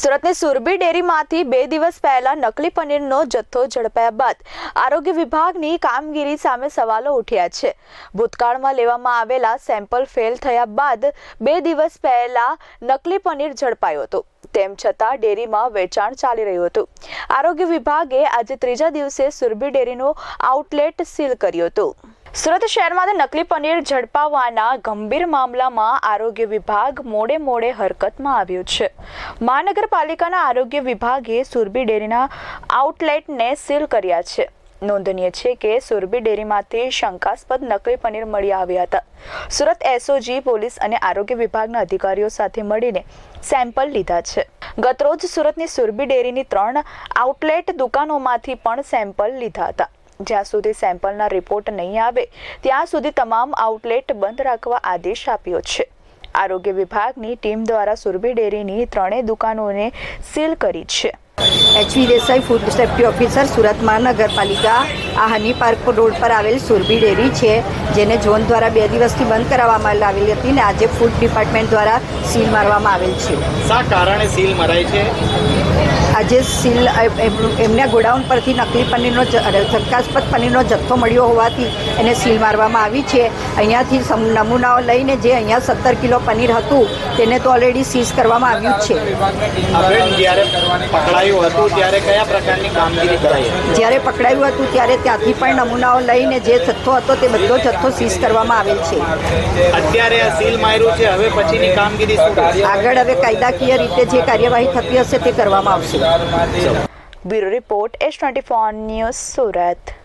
સુરતની સુરભી ડેરીમાંથી બે દિવસ પહેલા નકલી પનીરનો જથ્થો ઝડપાયા બાદ આરોગ્ય વિભાગની કામગીરી સામે સવાલો ઉઠ્યા છે. ભૂતકાળમાં લેવામાં આવેલા સેમ્પલ ફેલ થયા બાદ બે દિવસ પહેલા નકલી પનીર ઝડપાયું હતું. તેમ છતાં ડેરીમાં વેચાણ ચાલી રહ્યું હતું. આરોગ્ય વિભાગે આજે ત્રીજા દિવસે સુરભી ડેરીનું આઉટલેટ સીલ કર્યું હતું. સુરત શહેરમાં નકલી પનીર ઝડપાવવાના ગંભીર મામલામાં આરોગ્ય વિભાગ મોડે મોડે હરકતમાં આવ્યું છે. મહાનગરપાલિકાના આરોગ્ય વિભાગે સુરબી ડેરીના આઉટલેટને સીલ કર્યા છે. નોંધનીય છે કે સુરબી ડેરીમાંથી શંકાસ્પદ નકલી પનીર મળી આવ્યા હતા. સુરત એસઓજી પોલીસ અને આરોગ્ય વિભાગના અધિકારીઓ સાથે મળીને સેમ્પલ લીધા છે. ગતરોજ સુરતની સુરબી ડેરીની ત્રણ આઉટલેટ દુકાનોમાંથી પણ સેમ્પલ લીધા હતા. જ્યાં સુધી સેમ્પલના રિપોર્ટ નહીં આવે, ત્યાં સુધી તમામ આઉટલેટ બંધ રાખવા આદેશ આપ્યો છે. આરોગ્ય વિભાગની ટીમ દ્વારા સુરભી ડેરીની ત્રણેય દુકાનોને સીલ કરી છે. H V Desai food safety officer Surat મહાનગરપાલિકા આ હની પાર્ક રોડ પર આવેલ સુરભી ડેરી છે જેને ઝોન દ્વારા બે દિવસથી બંધ કરાવવામાં આવેલી હતી ને આજે ફૂડ ડિપાર્ટમેન્ટ દ્વારા સીલ મારવામાં આવેલ છે. શા કારણે સીલ મરાય છે? આજે સીલ એમ- એમના ગોડાઉન પરથી નકલી પનીરનો શંકાસ્પદ પનીરનો જથ્થો મળ્યો હોવાથી એને સીલ મારવામાં આવી છે. અહીંયાથી નમૂનાઓ લઈને જે અહીંયા સત્તર કિલો પનીર હતું તેને તો ઓલરેડી સીઝ કરવામાં આવ્યું છે. જ્યારે પકડાયું હતું ત્યારે કયા પ્રકારની કામગીરી કરાઈ જ્યારે પકડાયું હતું ત્યારે ત્યાંથી પણ નમૂનાઓ લઈને જે જથ્થો હતો તે બધો જથ્થો સીઝ કરવામાં આવેલ છે. અત્યારે આ સીલ માર્યું છે હવે પછીની કામગીરી શું આગળ હવે કાયદાકીય રીતે જે કાર્યવાહી થતી હશે તે કરવામાં આવશે. Bureau report S twenty four news Surat.